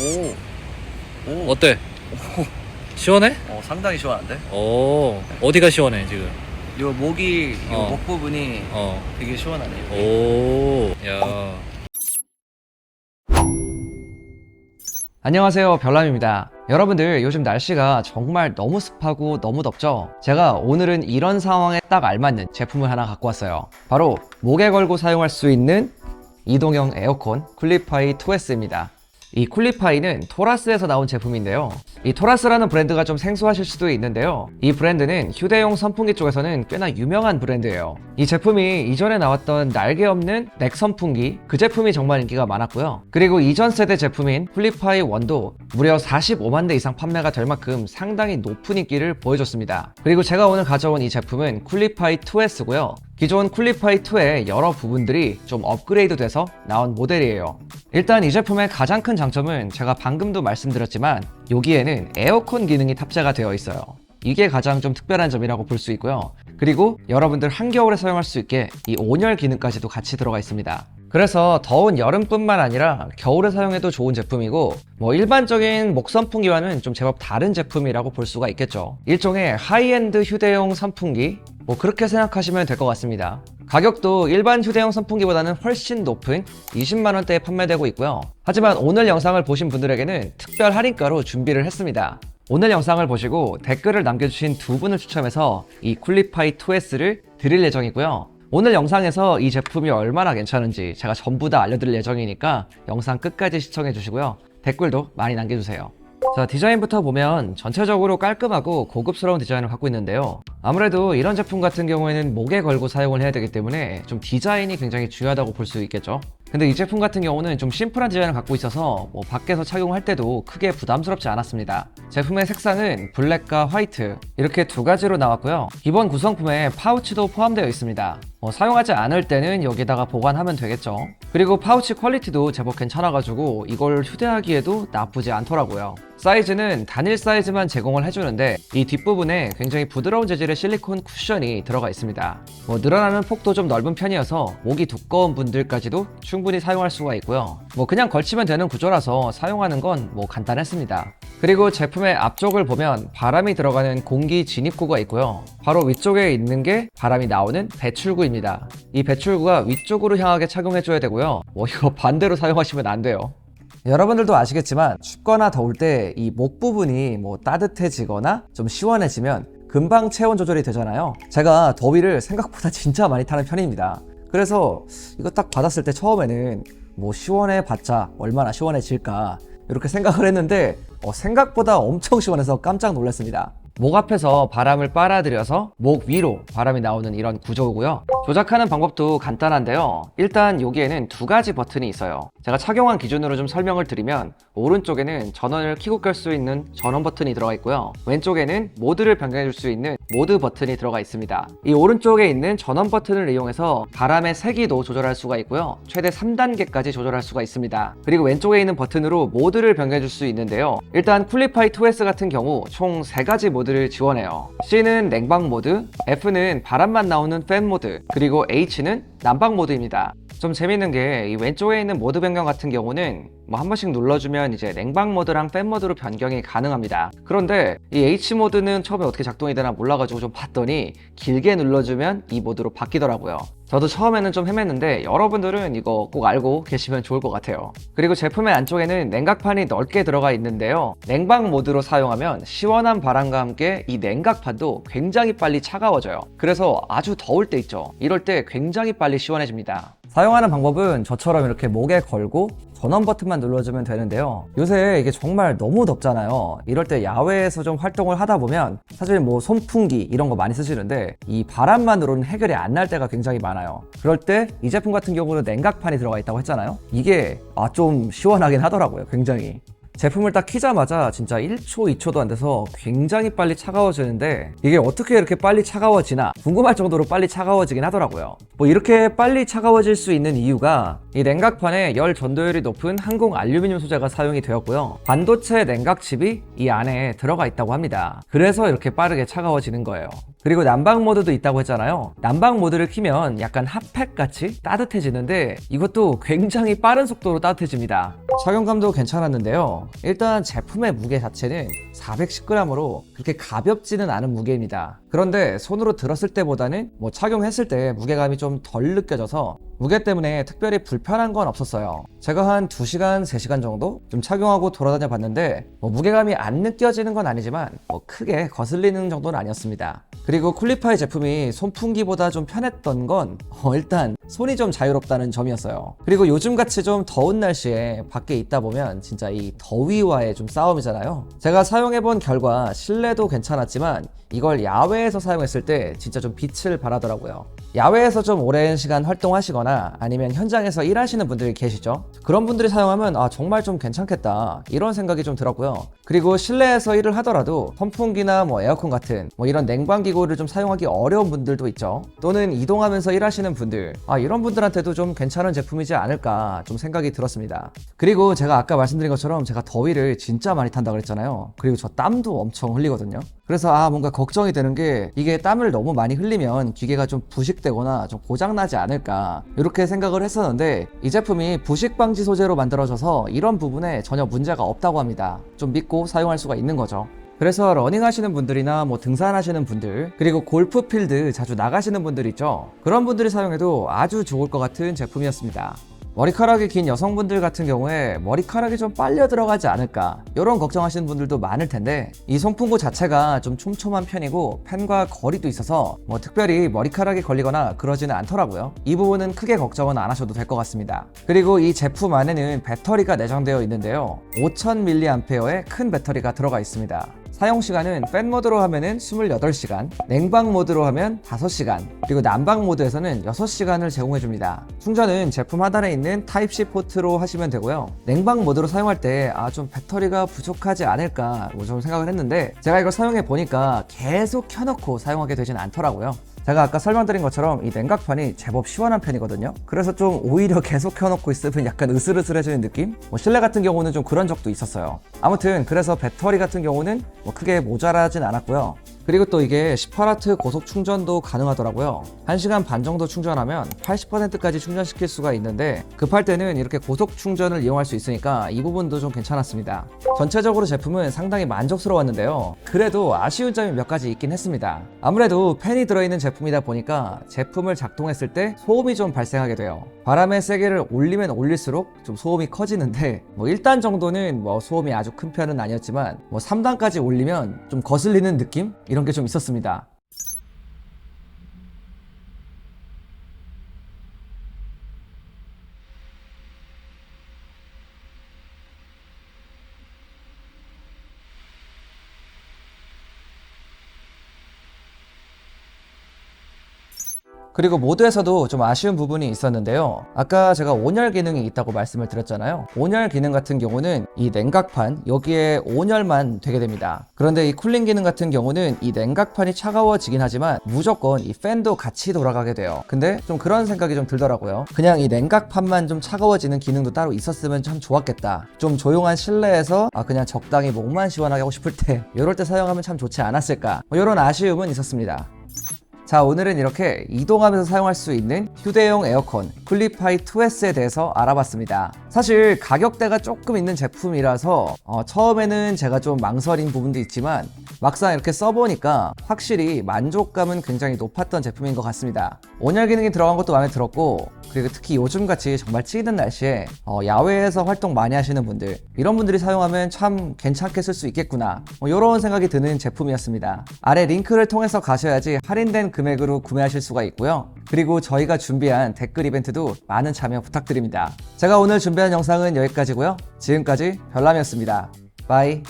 오. 오. 어때? 시원해? 어, 상당히 시원한데? 오 어디가 시원해 지금? 요 목이, 요 어. 목 부분이 어. 되게 시원하네요. 오. 야. 안녕하세요 별남입니다 여러분들 요즘 날씨가 정말 너무 습하고 너무 덥죠 제가 오늘은 이런 상황에 딱 알맞는 제품을 하나 갖고 왔어요 바로 목에 걸고 사용할 수 있는 이동형 에어컨 쿨리파이 2S입니다 이 쿨리파이는 토라스에서 나온 제품인데요. 이 토라스라는 브랜드가 좀 생소하실 수도 있는데요. 이 브랜드는 휴대용 선풍기 쪽에서는 꽤나 유명한 브랜드예요. 이 제품이 이전에 나왔던 날개 없는 넥 선풍기 그 제품이 정말 인기가 많았고요. 그리고 이전 세대 제품인 쿨리파이 1도 무려 45만 대 이상 판매가 될 만큼 상당히 높은 인기를 보여줬습니다. 그리고 제가 오늘 가져온 이 제품은 쿨리파이 2S고요 기존 쿨리파이 2의 여러 부분들이 좀 업그레이드 돼서 나온 모델이에요. 일단 이 제품의 가장 큰 장점은 제가 방금도 말씀드렸지만 여기에는 에어컨 기능이 탑재가 되어 있어요. 이게 가장 좀 특별한 점이라고 볼 수 있고요. 그리고 여러분들 한겨울에 사용할 수 있게 이 온열 기능까지도 같이 들어가 있습니다. 그래서 더운 여름뿐만 아니라 겨울에 사용해도 좋은 제품이고 뭐 일반적인 목 선풍기와는 좀 제법 다른 제품이라고 볼 수가 있겠죠. 일종의 하이엔드 휴대용 선풍기 뭐 그렇게 생각하시면 될 것 같습니다. 가격도 일반 휴대용 선풍기보다는 훨씬 높은 20만 원대에 판매되고 있고요. 하지만 오늘 영상을 보신 분들에게는 특별 할인가로 준비를 했습니다. 오늘 영상을 보시고 댓글을 남겨주신 두 분을 추첨해서 이 쿨리파이 2S를 드릴 예정이고요. 오늘 영상에서 이 제품이 얼마나 괜찮은지 제가 전부 다 알려드릴 예정이니까 영상 끝까지 시청해 주시고요. 댓글도 많이 남겨주세요. 자, 디자인부터 보면 전체적으로 깔끔하고 고급스러운 디자인을 갖고 있는데요. 아무래도 이런 제품 같은 경우에는 목에 걸고 사용을 해야 되기 때문에 좀 디자인이 굉장히 중요하다고 볼 수 있겠죠. 근데 이 제품 같은 경우는 좀 심플한 디자인을 갖고 있어서 뭐 밖에서 착용할 때도 크게 부담스럽지 않았습니다. 제품의 색상은 블랙과 화이트 이렇게 두 가지로 나왔고요. 기본 구성품에 파우치도 포함되어 있습니다. 뭐 사용하지 않을 때는 여기다가 보관하면 되겠죠. 그리고 파우치 퀄리티도 제법 괜찮아가지고 이걸 휴대하기에도 나쁘지 않더라고요. 사이즈는 단일 사이즈만 제공을 해주는데 이 뒷부분에 굉장히 부드러운 재질의 실리콘 쿠션이 들어가 있습니다. 뭐 늘어나는 폭도 좀 넓은 편이어서 목이 두꺼운 분들까지도 충분히 사용할 수가 있고요. 뭐 그냥 걸치면 되는 구조라서 사용하는 건 뭐 간단했습니다. 그리고 제품의 앞쪽을 보면 바람이 들어가는 공기 진입구가 있고요. 바로 위쪽에 있는 게 바람이 나오는 배출구입니다. 이 배출구가 위쪽으로 향하게 착용해줘야 되고요. 뭐 이거 반대로 사용하시면 안 돼요. 여러분들도 아시겠지만 춥거나 더울 때 이 목 부분이 뭐 따뜻해지거나 좀 시원해지면 금방 체온 조절이 되잖아요. 제가 더위를 생각보다 진짜 많이 타는 편입니다. 그래서 이거 딱 받았을 때 처음에는 뭐 시원해 봤자 얼마나 시원해질까 이렇게 생각을 했는데 어, 생각보다 엄청 시원해서 깜짝 놀랐습니다. 목 앞에서 바람을 빨아들여서 목 위로 바람이 나오는 이런 구조고요. 조작하는 방법도 간단한데요. 일단 여기에는 두 가지 버튼이 있어요. 제가 착용한 기준으로 좀 설명을 드리면 오른쪽에는 전원을 켜고 끌수 있는 전원 버튼이 들어가 있고요. 왼쪽에는 모드를 변경해 줄 수 있는 모드 버튼이 들어가 있습니다. 이 오른쪽에 있는 전원 버튼을 이용해서 바람의 세기도 조절할 수가 있고요. 최대 3단계까지 조절할 수가 있습니다. 그리고 왼쪽에 있는 버튼으로 모드를 변경해 줄 수 있는데요. 일단 쿨리파이 2S 같은 경우 총 3가지 모드를 지원해요. C는 냉방 모드, F는 바람만 나오는 팬 모드, 그리고 H는 난방 모드입니다. 좀 재밌는 게 이 왼쪽에 있는 모드 변경 같은 경우는 뭐 한 번씩 눌러주면 이제 냉방 모드랑 팬 모드로 변경이 가능합니다. 그런데 이 H 모드는 처음에 어떻게 작동이 되나 몰라가지고 좀 봤더니 길게 눌러주면 이 모드로 바뀌더라고요. 저도 처음에는 좀 헤맸는데 여러분들은 이거 꼭 알고 계시면 좋을 것 같아요. 그리고 제품의 안쪽에는 냉각판이 넓게 들어가 있는데요. 냉방 모드로 사용하면 시원한 바람과 함께 이 냉각판도 굉장히 빨리 차가워져요. 그래서 아주 더울 때 있죠. 이럴 때 굉장히 빨리 시원해집니다. 사용하는 방법은 저처럼 이렇게 목에 걸고 전원 버튼만 눌러주면 되는데요. 요새 이게 정말 너무 덥잖아요. 이럴 때 야외에서 좀 활동을 하다 보면 사실 뭐 선풍기 이런 거 많이 쓰시는데 이 바람만으로는 해결이 안 날 때가 굉장히 많아요. 그럴 때 이 제품 같은 경우는 냉각판이 들어가 있다고 했잖아요. 이게 아 좀 시원하긴 하더라고요. 굉장히. 제품을 딱 키자마자 진짜 1초, 2초도 안 돼서 굉장히 빨리 차가워지는데 이게 어떻게 이렇게 빨리 차가워지나 궁금할 정도로 빨리 차가워지긴 하더라고요. 뭐 이렇게 빨리 차가워질 수 있는 이유가 이 냉각판에 열 전도율이 높은 항공 알루미늄 소재가 사용이 되었고요. 반도체 냉각칩이 이 안에 들어가 있다고 합니다. 그래서 이렇게 빠르게 차가워지는 거예요. 그리고 난방 모드도 있다고 했잖아요. 난방 모드를 키면 약간 핫팩 같이 따뜻해지는데 이것도 굉장히 빠른 속도로 따뜻해집니다. 착용감도 괜찮았는데요. 일단 제품의 무게 자체는 410g으로 그렇게 가볍지는 않은 무게입니다. 그런데 손으로 들었을 때보다는 뭐 착용했을 때 무게감이 좀 덜 느껴져서 무게 때문에 특별히 불편한 건 없었어요. 제가 한 2시간, 3시간 정도 좀 착용하고 돌아다녀 봤는데 뭐 무게감이 안 느껴지는 건 아니지만 뭐 크게 거슬리는 정도는 아니었습니다. 그리고 쿨리파이 제품이 손풍기보다 좀 편했던 건 어, 일단 손이 좀 자유롭다는 점이었어요. 그리고 요즘같이 좀 더운 날씨에 밖에 있다 보면 진짜 이 더위와의 좀 싸움이잖아요. 제가 사용해본 결과 실내도 괜찮았지만 이걸 야외에서 사용했을 때 진짜 좀 빛을 발하더라고요. 야외에서 좀 오랜 시간 활동하시거나 아니면 현장에서 일하시는 분들이 계시죠. 그런 분들이 사용하면 아 정말 좀 괜찮겠다 이런 생각이 좀 들었고요. 그리고 실내에서 일을 하더라도 선풍기나 뭐 에어컨 같은 뭐 이런 냉방 기구를 좀 사용하기 어려운 분들도 있죠. 또는 이동하면서 일하시는 분들 아 이런 분들한테도 좀 괜찮은 제품이지 않을까 좀 생각이 들었습니다. 그리고 제가 아까 말씀드린 것처럼 제가 더위를 진짜 많이 탄다 그랬잖아요. 그리고 저 땀도 엄청 흘리거든요. 그래서 아 뭔가 걱정이 되는 게 이게 땀을 너무 많이 흘리면 기계가 좀 부식 되거나 좀 고장 나지 않을까 이렇게 생각을 했었는데 이 제품이 부식 방지 소재로 만들어져서 이런 부분에 전혀 문제가 없다고 합니다. 좀 믿고 사용할 수가 있는 거죠. 그래서 러닝 하시는 분들이나 뭐 등산하시는 분들 그리고 골프 필드 자주 나가시는 분들 있죠 그런 분들이 사용해도 아주 좋을 것 같은 제품이었습니다 머리카락이 긴 여성분들 같은 경우에 머리카락이 좀 빨려 들어가지 않을까. 이런 걱정하시는 분들도 많을 텐데 이 송풍구 자체가 좀 촘촘한 편이고 펜과 거리도 있어서 뭐 특별히 머리카락이 걸리거나 그러지는 않더라고요. 이 부분은 크게 걱정은 안 하셔도 될 것 같습니다. 그리고 이 제품 안에는 배터리가 내장되어 있는데요. 5000mAh의 큰 배터리가 들어가 있습니다 사용 시간은 팬 모드로 하면은 28시간, 냉방 모드로 하면 5시간, 그리고 난방 모드에서는 6시간을 제공해 줍니다. 충전은 제품 하단에 있는 타입C 포트로 하시면 되고요. 냉방 모드로 사용할 때 아 좀 배터리가 부족하지 않을까 뭐 좀 생각을 했는데 제가 이걸 사용해 보니까 계속 켜놓고 사용하게 되진 않더라고요. 제가 아까 설명드린 것처럼 이 냉각판이 제법 시원한 편이거든요. 그래서 좀 오히려 계속 켜놓고 있으면 약간 으슬으슬해지는 느낌? 뭐 실내 같은 경우는 좀 그런 적도 있었어요. 아무튼 그래서 배터리 같은 경우는 뭐 크게 모자라진 않았고요. 그리고 또 이게 18W 고속 충전도 가능하더라고요. 1시간 반 정도 충전하면 80%까지 충전시킬 수가 있는데 급할 때는 이렇게 고속 충전을 이용할 수 있으니까 이 부분도 좀 괜찮았습니다. 전체적으로 제품은 상당히 만족스러웠는데요. 그래도 아쉬운 점이 몇 가지 있긴 했습니다. 아무래도 팬이 들어있는 제품이다 보니까 제품을 작동했을 때 소음이 좀 발생하게 돼요. 바람의 세기를 올리면 올릴수록 좀 소음이 커지는데 뭐 1단 정도는 뭐 소음이 아주 큰 편은 아니었지만 뭐 3단까지 올리면 좀 거슬리는 느낌? 이런 게 좀 있었습니다. 그리고 모드에서도 좀 아쉬운 부분이 있었는데요. 아까 제가 온열 기능이 있다고 말씀을 드렸잖아요. 온열 기능 같은 경우는 이 냉각판 여기에 온열만 되게 됩니다. 그런데 이 쿨링 기능 같은 경우는 이 냉각판이 차가워지긴 하지만 무조건 이 팬도 같이 돌아가게 돼요. 근데 좀 그런 생각이 좀 들더라고요. 그냥 이 냉각판만 좀 차가워지는 기능도 따로 있었으면 참 좋았겠다. 좀 조용한 실내에서 아 그냥 적당히 목만 시원하게 하고 싶을 때 이럴 때 사용하면 참 좋지 않았을까. 뭐 이런 아쉬움은 있었습니다. 자 오늘은 이렇게 이동하면서 사용할 수 있는 휴대용 에어컨 쿨리파이 2S에 대해서 알아봤습니다. 사실 가격대가 조금 있는 제품이라서 어, 처음에는 제가 좀 망설인 부분도 있지만 막상 이렇게 써보니까 확실히 만족감은 굉장히 높았던 제품인 것 같습니다. 온열 기능이 들어간 것도 마음에 들었고 그리고 특히 요즘같이 정말 찌는 날씨에 어, 야외에서 활동 많이 하시는 분들 이런 분들이 사용하면 참 괜찮게 쓸 수 있겠구나. 뭐 이런 생각이 드는 제품이었습니다. 아래 링크를 통해서 가셔야지 할인된 금액으로 구매하실 수가 있고요. 그리고 저희가 준비한 댓글 이벤트도 많은 참여 부탁드립니다. 제가 오늘 준비한 영상은 여기까지고요. 지금까지 별남이었습니다. 바이